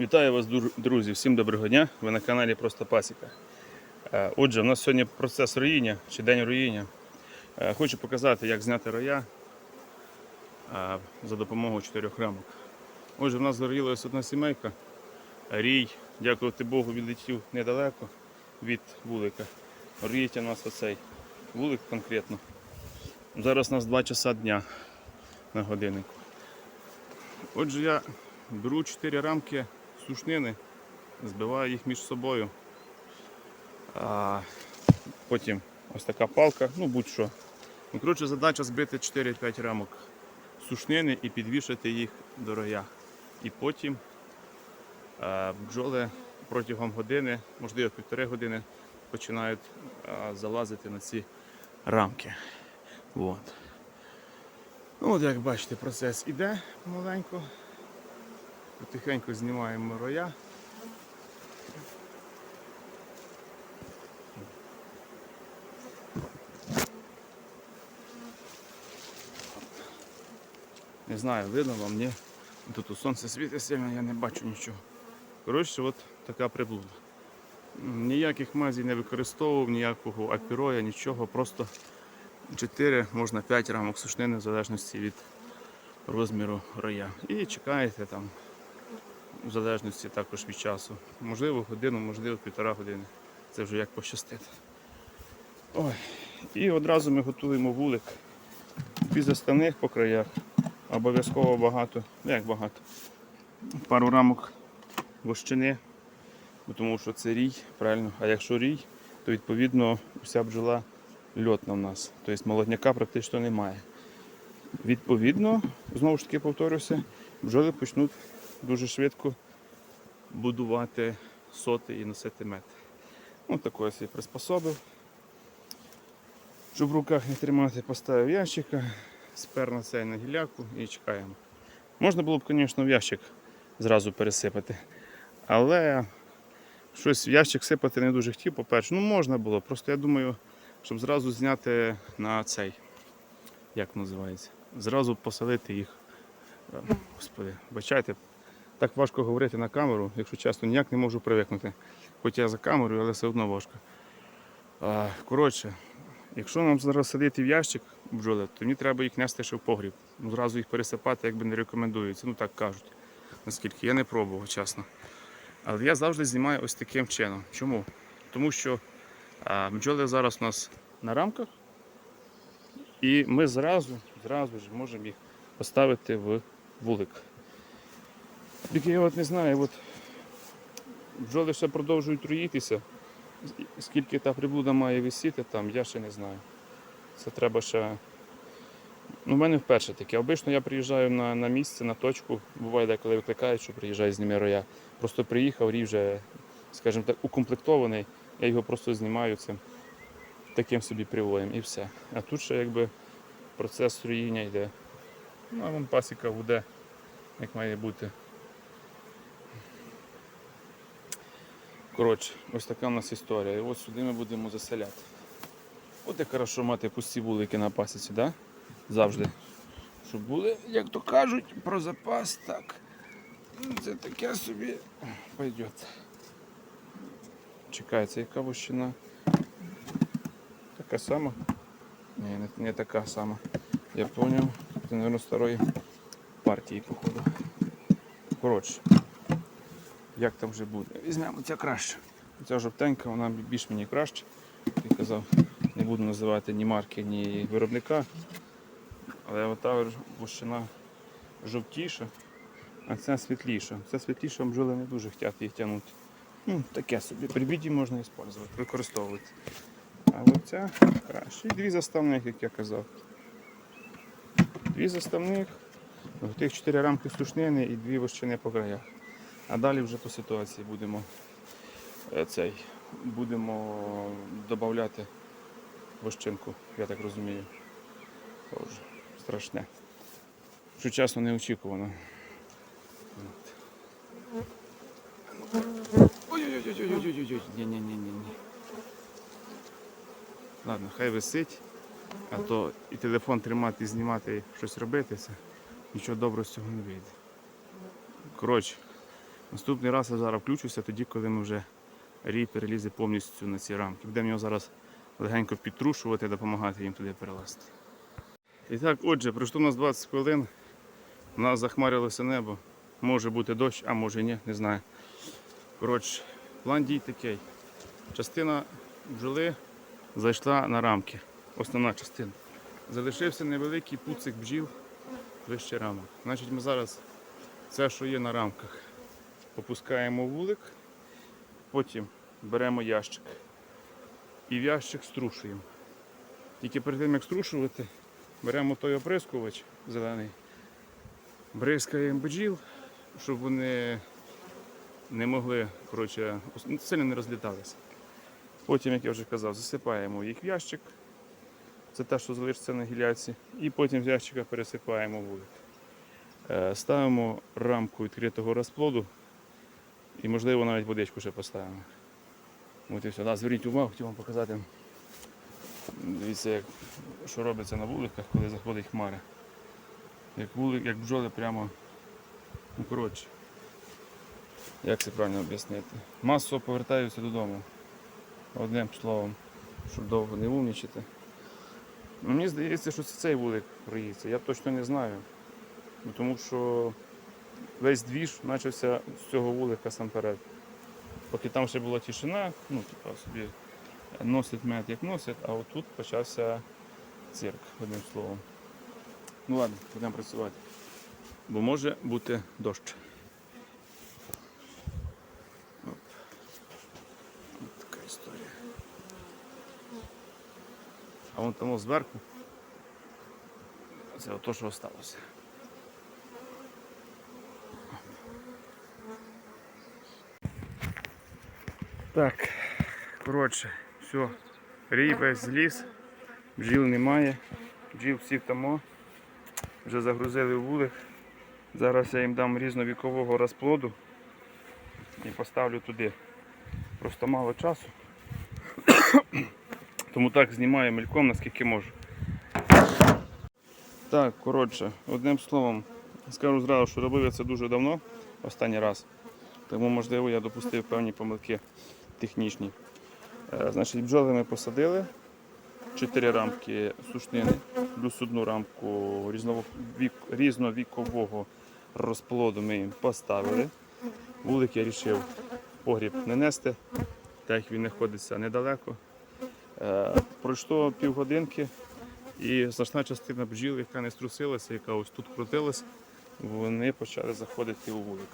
Вітаю вас, друзі! Всім доброго дня! Ви на каналі Просто Пасіка. Е, Отже, у нас сьогодні процес роїння чи день роїння. Е, Хочу показати, як зняти роя е, за допомогою чотирьох рамок. Отже, в нас згорілася одна сімейка. Рій, дякувати Богу, відлетів недалеко від вулика. Роїть у нас оцей вулик конкретно. Зараз у нас 2 часа дня на годиннику. Отже, я беру 4 рамки сушнини, збиваю їх між собою. А потім ось така палка, ну будь-що. Ну, коротше, задача збити 4-5 рамок сушнини і підвішати їх до роя. І потім а, бджоли протягом години, можливо півтори години, починають а, залазити на ці рамки. От. Ну, от як бачите, процес іде маленько. Потихеньку знімаємо роя. Не знаю, видно вам, ні. Тут у сонце світить сильно, я не бачу нічого. Коротше, от така приблуда. Ніяких мазій не використовував, ніякого апіроя, нічого, просто 4, можна 5 рамок сушнини в залежності від розміру роя. І чекаєте там в залежності також від часу. Можливо, годину, можливо, півтора години. Це вже як пощастить. Ой. І одразу ми готуємо вулик. Дві заставних по краях. Обов'язково багато, ну як багато. Пару рамок вощини, тому що це рій, правильно. А якщо рій, то відповідно вся бджола льотна в нас. Тобто молодняка практично немає. Відповідно, знову ж таки повторюся, бджоли почнуть дуже швидко будувати соти і носити мед. Такий ось я приспособив. Щоб в руках не тримати, поставив ящика, спер на цей на гіляку і чекаємо. Можна було б, звісно, в ящик зразу пересипати. Але щось в ящик сипати не дуже хотів, по-перше. Ну можна було, просто я думаю, щоб зразу зняти на цей, як називається, зразу посадити їх. Е, Господи, бачайте, так важко говорити на камеру, якщо чесно, ніяк не можу привикнути. Хоч я за камерою, але все одно важко. А, Коротше, якщо нам зараз садити в ящик бджоли, то мені треба їх нести ще в погріб. Ну, зразу їх пересипати якби не рекомендується. Ну так кажуть. Наскільки я не пробував, чесно. Але я завжди знімаю ось таким чином. Чому? Тому що а, бджоли зараз у нас на рамках, і ми зразу, зразу ж можемо їх поставити в вулик. Тільки я от не знаю, от бджоли ще продовжують роїтися. Скільки та приблуда має висіти там, я ще не знаю. Це треба ще. Ну, в мене вперше таке. Обично я приїжджаю на, на місце, на точку. Буває деколи викликають, що приїжджаю зніми роя. Просто приїхав, рій вже, скажімо так, укомплектований, я його просто знімаю цим таким собі привоєм і все. А тут ще якби процес строїння йде. Ну, а вон пасіка буде, як має бути. Коротше, ось така у нас історія. І от сюди ми будемо заселяти. От як хорошо мати пусті вулики на пасіці, да? Завжди. Щоб були, як то кажуть, про запас, так. Ну, Це таке собі пойдет. Чекається, яка вощина. Така сама? Ні, не, не така сама. Я зрозумів. Це, мабуть, старої партії, походу. Коротше, як там вже буде. Візьмемо ця краще. Ця жовтенька, вона більш мені краще. Я казав, не буду називати ні марки, ні виробника. Але ота вощина жовтіша, а ця світліша. Ця світліша бджоли не дуже хочуть їх тягнути. Ну, таке собі. При біді можна використовувати, використовувати. А оця краще. І дві заставних, як я казав. Дві заставних, в тих чотири рамки сушнини і дві вощини по краях. А далі вже по ситуації будемо е, цей, будемо додати вощинку, я так розумію. Боже, страшне. Що чесно неочікувано. Ой-ой-ой-ой-ой-ой-ой. Ні-ні-ні-ні. Ладно, хай висить, а то і телефон тримати, і знімати, і щось робити, це нічого доброго з цього не вийде. Коротше, Наступний раз я зараз включуся, тоді, коли ми вже рій перелізе повністю на ці рамки. Будемо його зараз легенько підтрушувати, допомагати їм туди перелазити. І так, отже, пройшло у нас 20 хвилин. У нас захмарилося небо. Може бути дощ, а може ні, не знаю. Коротше, план дій такий. Частина бджоли зайшла на рамки. Основна частина. Залишився невеликий пуцик бджіл вище рамок. Значить, ми зараз це, що є на рамках, опускаємо вулик, потім беремо ящик і в ящик струшуємо. Тільки перед тим, як струшувати, беремо той оприскувач зелений, бризкаємо бджіл, щоб вони не могли, коротше, ну, сильно не розліталися. Потім, як я вже казав, засипаємо їх в ящик. Це те, що залишиться на гіляці. І потім з ящика пересипаємо вулик. Е, Ставимо рамку відкритого розплоду і, можливо, навіть водичку ще поставимо. От і все. Да, зверніть увагу, хотів вам показати. Дивіться, як, що робиться на вуликах, коли заходить хмара. Як вулик, як бджоли прямо ну, коротше. Як це правильно об'яснити? Масово повертаються додому. Одним словом, щоб довго не умнічити. Ну, Мені здається, що це цей вулик проїться. Я точно не знаю. Ну, Тому що весь двіж почався з цього вулика сам перед. Поки там ще була тишина, ну, типа собі носить мед як носить, а отут почався цирк, одним словом. Ну ладно, будемо працювати. Бо може бути дощ. Оп. От така історія. А вон там зверху. Це ото, що залишилося. Так, коротше, все. Рій весь зліз, бджіл немає, бджіл всіх тому. Вже загрузили вулик. Зараз я їм дам різновікового розплоду і поставлю туди. Просто мало часу. Тому так знімаю мельком, наскільки можу. Так, коротше, одним словом, скажу зразу, що робив я це дуже давно, останній раз. Тому, можливо, я допустив певні помилки технічні. Е, Значить, бджоли ми посадили. Чотири рамки сушнини, плюс одну рамку різновікового розплоду ми їм поставили. Вулик я вирішив погріб не нести, так як він знаходиться недалеко. Е, Пройшло півгодинки і значна частина бджіл, яка не струсилася, яка ось тут крутилась, вони почали заходити у вулик.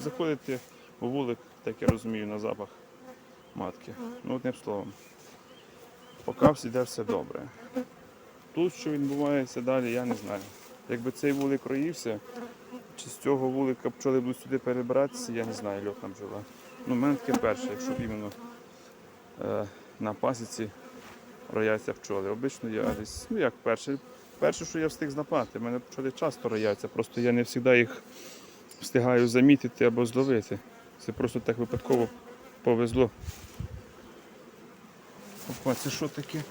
Заходити у вулик, так я розумію, на запах матки. Ну, одним словом. Поки йде все добре. Тут що відбувається далі, я не знаю. Якби цей вулик роївся, чи з цього вулика пчоли будуть сюди перебиратися, я не знаю, льотна бджола. Ну, в мене таке перше, якщо іменно е, на пасіці рояться пчоли. Обично я десь, ну як перше, перше, що я встиг знапати, в мене пчоли часто рояться, просто я не завжди їх встигаю замітити або зловити. Це просто так випадково повезло. Опа, це що таке?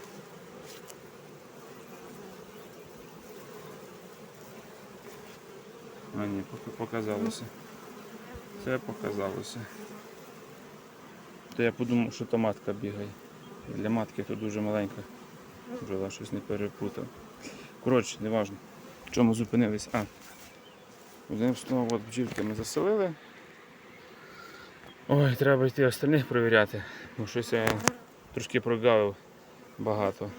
А ні, показалося. Це показалося. То я подумав, що то матка бігає. Для матки то дуже маленька. Бджола щось не перепутав. Коротше, не важно. В чому зупинились? А. Одним от бджілки ми заселили. Ой, треба йти остальних перевіряти, бо щось я трошки прогавив багато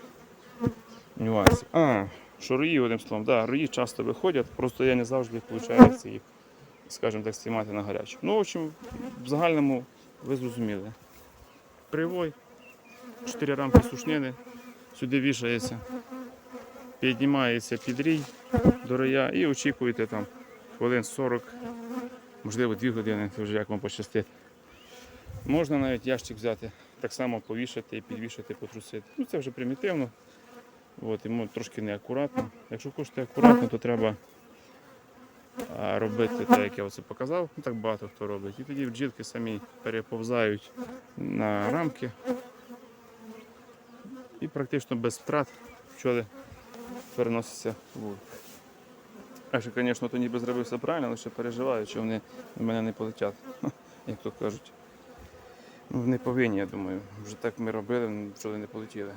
нюансів. А, що рої, одним словом, да, рої часто виходять, просто я не завжди виходить їх, скажімо так, знімати на гарячу. Ну, в общем, в загальному ви зрозуміли. Привой, 4 рамки сушнини, сюди вішається, піднімається під рій до роя і очікуєте там хвилин 40, можливо 2 години, це вже як вам пощастить. Можна навіть ящик взяти, так само повішати і підвішати, потрусити. Ну це вже примітивно. От, йому трошки неакуратно. Якщо хочете акуратно, то треба робити так, як я оце показав. Ну, так багато хто робить. І тоді бджілки самі переповзають на рамки. І практично без втрат пчоли переносяться в. А що, звісно, то ніби зробив все правильно, ще переживаю, що вони в мене не полетять, як то кажуть. Ну, не повинні, я думаю. Вже так ми робили, бджоли не полетіли.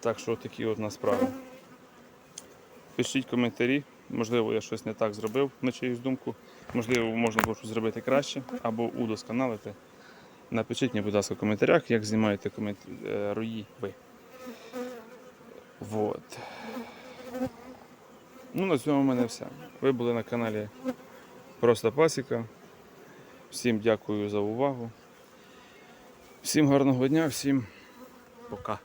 Так що такі у нас справи. Пишіть коментарі. Можливо, я щось не так зробив на чиюсь думку. Можливо, можна було щось зробити краще або удосконалити. Напишіть мені, будь ласка, в коментарях, як знімаєте комент... е, ви. Вот. Ну, на цьому в мене все. Ви були на каналі Просто Пасіка. Всім дякую за увагу. Всім гарного дня, всім пока.